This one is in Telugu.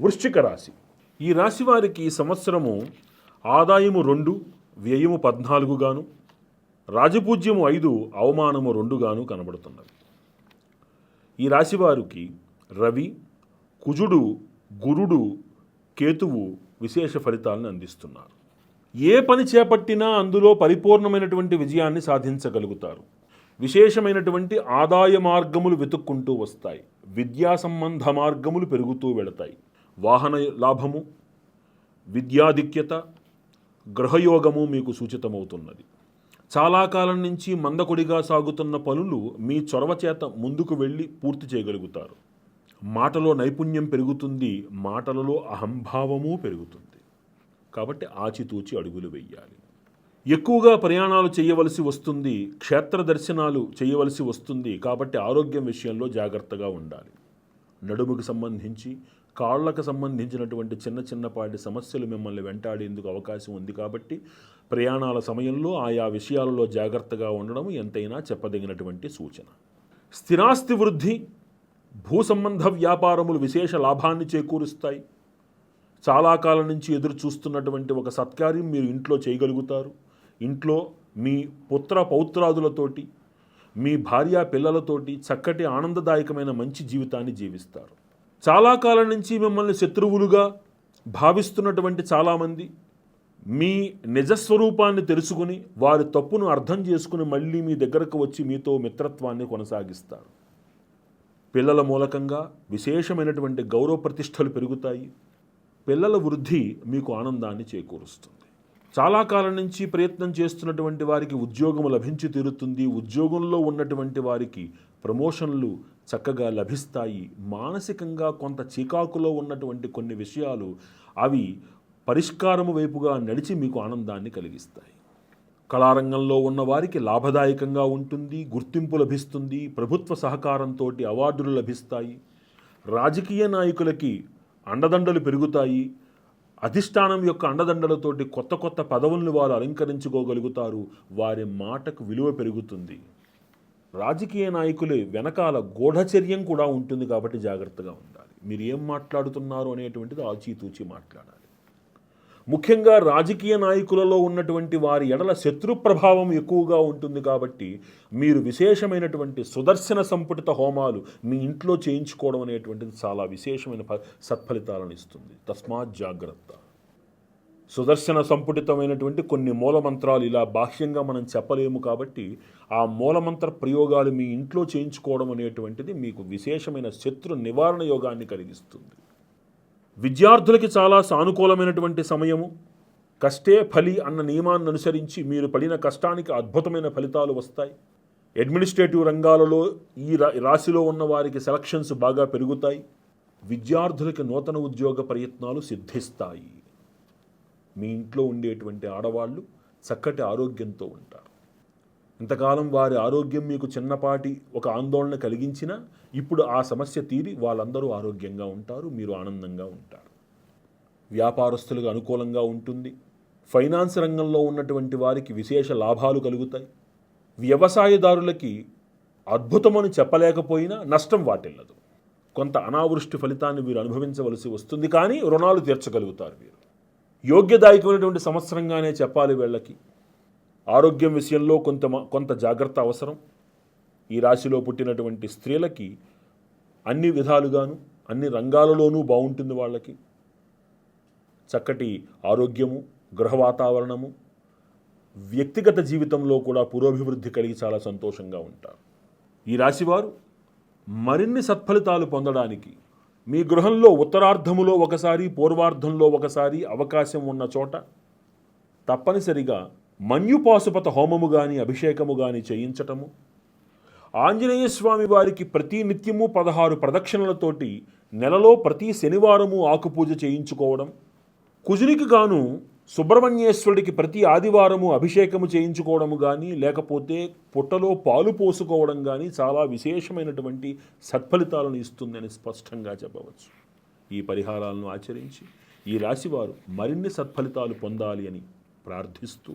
వృశ్చిక రాశి. ఈ రాశి వారికి ఈ సంవత్సరము ఆదాయము రెండు వ్యయము పద్నాలుగుగాను రాజపూజ్యము ఐదు అవమానము రెండుగాను కనబడుతున్నది ఈ రాశివారికి రవి కుజుడు గురుడు కేతువు విశేష ఫలితాలను అందిస్తున్నారు. ఏ పని చేపట్టినా అందులో పరిపూర్ణమైనటువంటి విజయాన్ని సాధించగలుగుతారు. విశేషమైనటువంటి ఆదాయ మార్గములు వెతుక్కుంటూ వస్తాయి. విద్యా సంబంధ మార్గములు పెరుగుతూ వెళతాయి. వాహన లాభము విద్యాధిక్యత గృహయోగము మీకు సూచితమవుతున్నది. చాలా కాలం నుంచి మందకొడిగా సాగుతున్న పనులు మీ చొరవ చేత ముందుకు వెళ్ళి పూర్తి చేయగలుగుతారు. మాటలో నైపుణ్యం పెరుగుతుంది మాటలలో అహంభావము పెరుగుతుంది. కాబట్టి ఆచితూచి అడుగులు వెయ్యాలి ఎక్కువగా ప్రయాణాలు చేయవలసి వస్తుంది క్షేత్ర దర్శనాలు చేయవలసి వస్తుంది కాబట్టి ఆరోగ్యం విషయంలో జాగ్రత్తగా ఉండాలి. నడుముకు సంబంధించి కాళ్ళకు సంబంధించినటువంటి చిన్న చిన్నపాటి సమస్యలు మిమ్మల్ని వెంటాడేందుకు అవకాశం ఉంది కాబట్టి ప్రయాణాల సమయంలో ఆయా విషయాలలో జాగ్రత్తగా ఉండడం ఎంతైనా చెప్పదగినటువంటి సూచన. స్థిరాస్తి వృద్ధి భూ సంబంధ వ్యాపారములు విశేష లాభాన్ని చేకూరుస్తాయి. చాలా కాలం నుంచి ఎదురు చూస్తున్నటువంటి ఒక సత్కార్యం మీరు ఇంట్లో చేయగలుగుతారు. ఇంట్లో మీ పుత్ర పౌత్రాదులతోటి మీ భార్య పిల్లలతోటి చక్కటి ఆనందదాయకమైన మంచి జీవితాన్ని జీవిస్తారు. చాలా కాలం నుంచి మిమ్మల్ని శత్రువులుగా భావిస్తున్నటువంటి చాలామంది మీ నిజస్వరూపాన్ని తెలుసుకుని వారి తప్పును అర్థం చేసుకుని మళ్ళీ మీ దగ్గరకు వచ్చి మీతో మిత్రత్వాన్ని కొనసాగిస్తారు. పిల్లల మూలకంగా విశేషమైనటువంటి గౌరవ ప్రతిష్టలు పెరుగుతాయి. పిల్లల వృద్ధి మీకు ఆనందాన్ని చేకూరుస్తుంది. చాలా కాలం నుంచి ప్రయత్నం చేస్తున్నటువంటి వారికి ఉద్యోగం లభించి తీరుతుంది. ఉద్యోగంలో ఉన్నటువంటి వారికి ప్రమోషన్లు చక్కగా లభిస్తాయి. మానసికంగా కొంత చికాకులో ఉన్నటువంటి కొన్ని విషయాలు అవి పరిష్కారము వైపుగా నడిచి మీకు ఆనందాన్ని కలిగిస్తాయి. కళారంగంలో ఉన్న వారికి లాభదాయకంగా ఉంటుంది గుర్తింపు లభిస్తుంది ప్రభుత్వ సహకారంతో అవార్డులు లభిస్తాయి. రాజకీయ నాయకులకి అండదండలు పెరుగుతాయి. అధిష్టానం యొక్క అండదండలతోటి కొత్త కొత్త పదవులను వారు అలంకరించుకోగలుగుతారు. వారి మాటకు విలువ పెరుగుతుంది. రాజకీయ నాయకులు వెనకాల గూఢచర్యం కూడా ఉంటుంది కాబట్టి జాగ్రత్తగా ఉండాలి. మీరు ఏం మాట్లాడుతున్నారు అనేటువంటిది ఆచితూచి మాట్లాడాలి. ముఖ్యంగా రాజకీయ నాయకులలో ఉన్నటువంటి వారి ఎడల శత్రు ప్రభావం ఎక్కువగా ఉంటుంది కాబట్టి మీరు విశేషమైనటువంటి సుదర్శన సంపుటిత హోమాలు మీ ఇంట్లో చేయించుకోవడం అనేటువంటిది చాలా విశేషమైన ఫ- సత్ఫలితాలను ఇస్తుంది. తస్మాత్ జాగ్రత్త. సుదర్శన సంపుటితమైనటువంటి కొన్ని మూలమంత్రాలు ఇలా బాహ్యంగా మనం చెప్పలేము కాబట్టి ఆ మూలమంత్ర ప్రయోగాలు మీ ఇంట్లో చేయించుకోవడం అనేటువంటిది మీకు విశేషమైన శత్రు నివారణ యోగాన్ని కలిగిస్తుంది. విద్యార్థులకి చాలా సానుకూలమైనటువంటి సమయము. కష్టే ఫలి అన్న నియమాన్ని అనుసరించి మీరు పడిన కష్టానికి అద్భుతమైన ఫలితాలు వస్తాయి. అడ్మినిస్ట్రేటివ్ రంగాలలో ఈ రా- రాశిలో ఉన్న వారికి సెలక్షన్స్ బాగా పెరుగుతాయి. విద్యార్థులకి నూతన ఉద్యోగ ప్రయత్నాలు సిద్ధిస్తాయి. మీ ఇంట్లో ఉండేటువంటి ఆడవాళ్ళు చక్కటి ఆరోగ్యంతో ఉంటారు. ఇంతకాలం వారి ఆరోగ్యం మీకు చిన్నపాటి ఒక ఆందోళన కలిగించినా ఇప్పుడు ఆ సమస్య తీరి వాళ్ళందరూ ఆరోగ్యంగా ఉంటారు మీరు ఆనందంగా ఉంటారు. వ్యాపారస్తులకు అనుకూలంగా ఉంటుంది. ఫైనాన్స్ రంగంలో ఉన్నటువంటి వారికి విశేష లాభాలు కలుగుతాయి. వ్యవసాయదారులకి అద్భుతమని చెప్పలేకపోయినా నష్టం వాటిల్లదు. కొంత అనావృష్టి ఫలితాన్ని వీరు అనుభవించవలసి వస్తుంది కానీ రుణాలు తీర్చగలుగుతారు వీరు. యోగ్యదాయకమైనటువంటి సంవత్సరంగానే చెప్పాలి వీళ్ళకి. ఆరోగ్యం విషయంలో కొంత కొంత జాగ్రత్త అవసరం. ఈ రాశిలో పుట్టినటువంటి స్త్రీలకి అన్ని విధాలుగాను అన్ని రంగాలలోనూ బాగుంటుంది వాళ్ళకి. చక్కటి ఆరోగ్యము గృహ వాతావరణము వ్యక్తిగత జీవితంలో కూడా పురోభివృద్ధి కలిగి చాలా సంతోషంగా ఉంటారు. ఈ రాశివారు మరిన్ని సత్ఫలితాలు పొందడానికి మీ గృహంలో ఉత్తరార్ధములో ఒకసారి పూర్వార్ధంలో ఒకసారి అవకాశం ఉన్న చోట తప్పనిసరిగా మన్యుపాశుపత హోమము గాని అభిషేకము గాని చేయించటము ఆంజనేయ స్వామి వారికి ప్రతి నిత్యము పదహారు ప్రదక్షిణలతోటి నెలలో ప్రతి శనివారము ఆకుపూజ చేయించుకోవడం కుజునికి గాను సుబ్రహ్మణ్యేశ్వరుడికి ప్రతి ఆదివారము అభిషేకము చేయించుకోవడము కానీ లేకపోతే పుట్టలో పాలు పోసుకోవడం కానీ చాలా విశేషమైనటువంటి సత్ఫలితాలను ఇస్తుందని స్పష్టంగా చెప్పవచ్చు. ఈ పరిహారాలను ఆచరించి ఈ రాశివారు మరిన్ని సత్ఫలితాలు పొందాలి అని ప్రార్థిస్తూ